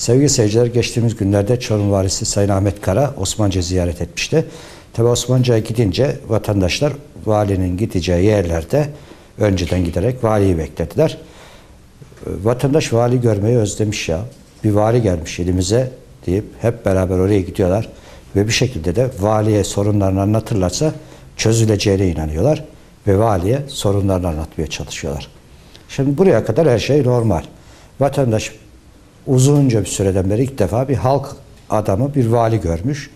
Sevgili seyirciler geçtiğimiz günlerde Çorum Valisi Sayın Ahmet Kara Osmanlıca ziyaret etmişti. Tabi Osmanlıca'ya gidince vatandaşlar valinin gideceği yerlerde önceden giderek valiyi beklediler. E, Vatandaş vali görmeyi özlemiş ya. Bir vali gelmiş elimize deyip hep beraber oraya gidiyorlar. Ve bir şekilde de valiye sorunlarını anlatırlarsa çözüleceğine inanıyorlar. Ve valiye sorunlarını anlatmaya çalışıyorlar. Şimdi buraya kadar her şey normal. Vatandaş uzunca bir süreden beri ilk defa bir halk adamı, bir vali görmüş.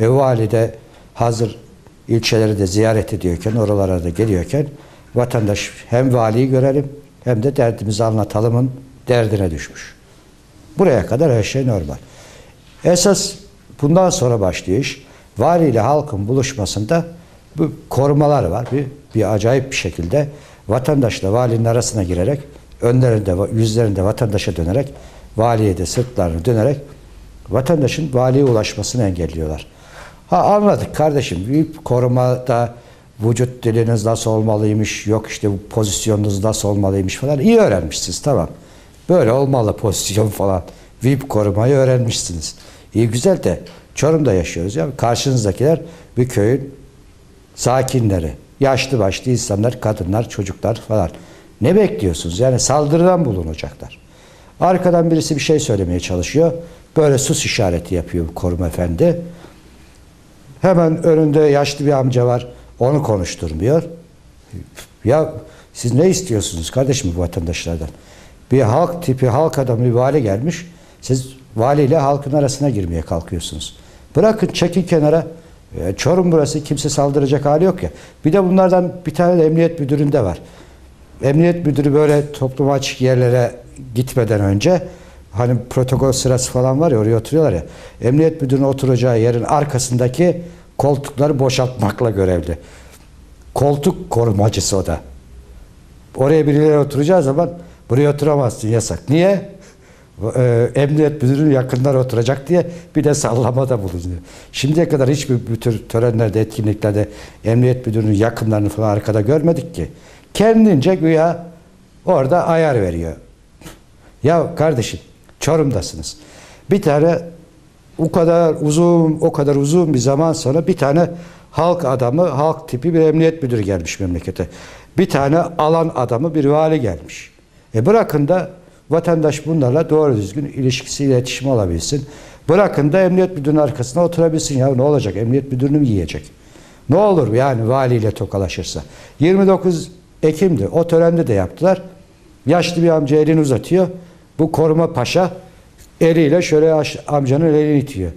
E vali de hazır ilçeleri de ziyaret ediyorken, oralara da geliyorken vatandaş hem valiyi görelim hem de derdimizi anlatalımın derdine düşmüş. Buraya kadar her şey normal. Esas bundan sonra başlıyor iş. Vali ile halkın buluşmasında bu korumalar var. Bir, bir acayip bir şekilde vatandaşla valinin arasına girerek önlerinde, yüzlerinde vatandaşa dönerek valiye de sırtlarını dönerek vatandaşın valiye ulaşmasını engelliyorlar. Ha anladık kardeşim. Bir korumada vücut diliniz nasıl olmalıymış, yok işte bu pozisyonunuz nasıl olmalıymış falan. iyi öğrenmişsiniz tamam. Böyle olmalı pozisyon falan. VIP korumayı öğrenmişsiniz. İyi güzel de Çorum'da yaşıyoruz ya. Karşınızdakiler bir köyün sakinleri. Yaşlı başlı insanlar, kadınlar, çocuklar falan. Ne bekliyorsunuz? Yani saldırıdan bulunacaklar. Arkadan birisi bir şey söylemeye çalışıyor. Böyle sus işareti yapıyor bu koruma efendi. Hemen önünde yaşlı bir amca var. Onu konuşturmuyor. Ya siz ne istiyorsunuz kardeşim bu vatandaşlardan? Bir halk tipi halk adamı bir vali gelmiş. Siz valiyle halkın arasına girmeye kalkıyorsunuz. Bırakın çekin kenara. E, Çorum burası kimse saldıracak hali yok ya. Bir de bunlardan bir tane de emniyet müdüründe var. Emniyet müdürü böyle topluma açık yerlere gitmeden önce hani protokol sırası falan var ya oraya oturuyorlar ya. Emniyet müdürünün oturacağı yerin arkasındaki koltukları boşaltmakla görevli. Koltuk korumacısı o da. Oraya birileri oturacağı zaman buraya oturamazsın yasak. Niye? Ee, emniyet müdürünün yakınları oturacak diye bir de sallamada bulunuyor. Şimdiye kadar hiçbir bu tür törenlerde, etkinliklerde emniyet müdürünün yakınlarını falan arkada görmedik ki. Kendince güya orada ayar veriyor. Ya kardeşim Çorum'dasınız. Bir tane o kadar uzun o kadar uzun bir zaman sonra bir tane halk adamı, halk tipi bir emniyet müdürü gelmiş memlekete. Bir tane alan adamı, bir vali gelmiş. E bırakın da vatandaş bunlarla doğru düzgün ilişkisi, iletişim olabilsin. Bırakın da emniyet müdürünün arkasına oturabilsin. Ya ne olacak? Emniyet müdürünü mü yiyecek? Ne olur yani valiyle tokalaşırsa. 29 Ekim'di. O törende de yaptılar. Yaşlı bir amca elini uzatıyor. Bu koruma paşa eliyle şöyle amcanın elini itiyor.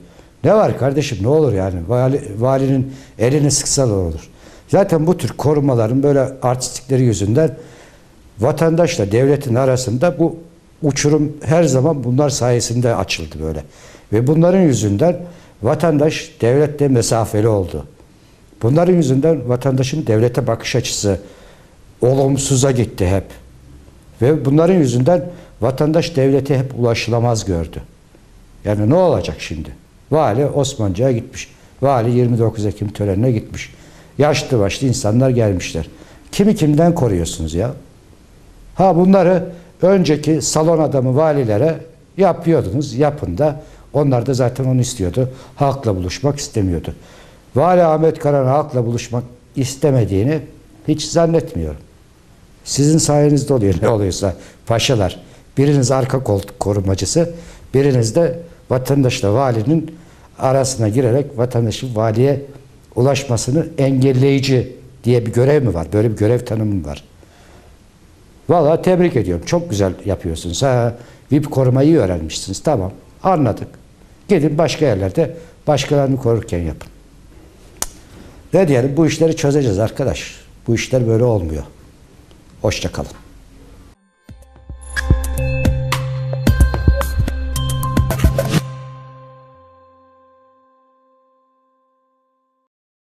Ne var kardeşim ne olur yani Vali, valinin elini sıksa da olur. Zaten bu tür korumaların böyle artistlikleri yüzünden vatandaşla devletin arasında bu uçurum her zaman bunlar sayesinde açıldı böyle. Ve bunların yüzünden vatandaş devletle mesafeli oldu. Bunların yüzünden vatandaşın devlete bakış açısı olumsuza gitti hep. Ve bunların yüzünden vatandaş devlete hep ulaşılamaz gördü. Yani ne olacak şimdi? Vali Osmancı'ya gitmiş. Vali 29 Ekim törenine gitmiş. Yaşlı başlı insanlar gelmişler. Kimi kimden koruyorsunuz ya? Ha bunları önceki salon adamı valilere yapıyordunuz. Yapın da onlar da zaten onu istiyordu. Halkla buluşmak istemiyordu. Vali Ahmet Karan halkla buluşmak istemediğini hiç zannetmiyorum. Sizin sayenizde oluyor ne oluyorsa paşalar. Biriniz arka koltuk korumacısı, biriniz de vatandaşla valinin arasına girerek vatandaşın valiye ulaşmasını engelleyici diye bir görev mi var? Böyle bir görev tanımı var. Vallahi tebrik ediyorum. Çok güzel yapıyorsunuz. Ha, VIP korumayı öğrenmişsiniz. Tamam. Anladık. Gidin başka yerlerde başkalarını korurken yapın. Ne diyelim? Bu işleri çözeceğiz arkadaş. Bu işler böyle olmuyor. Hoşça kalın.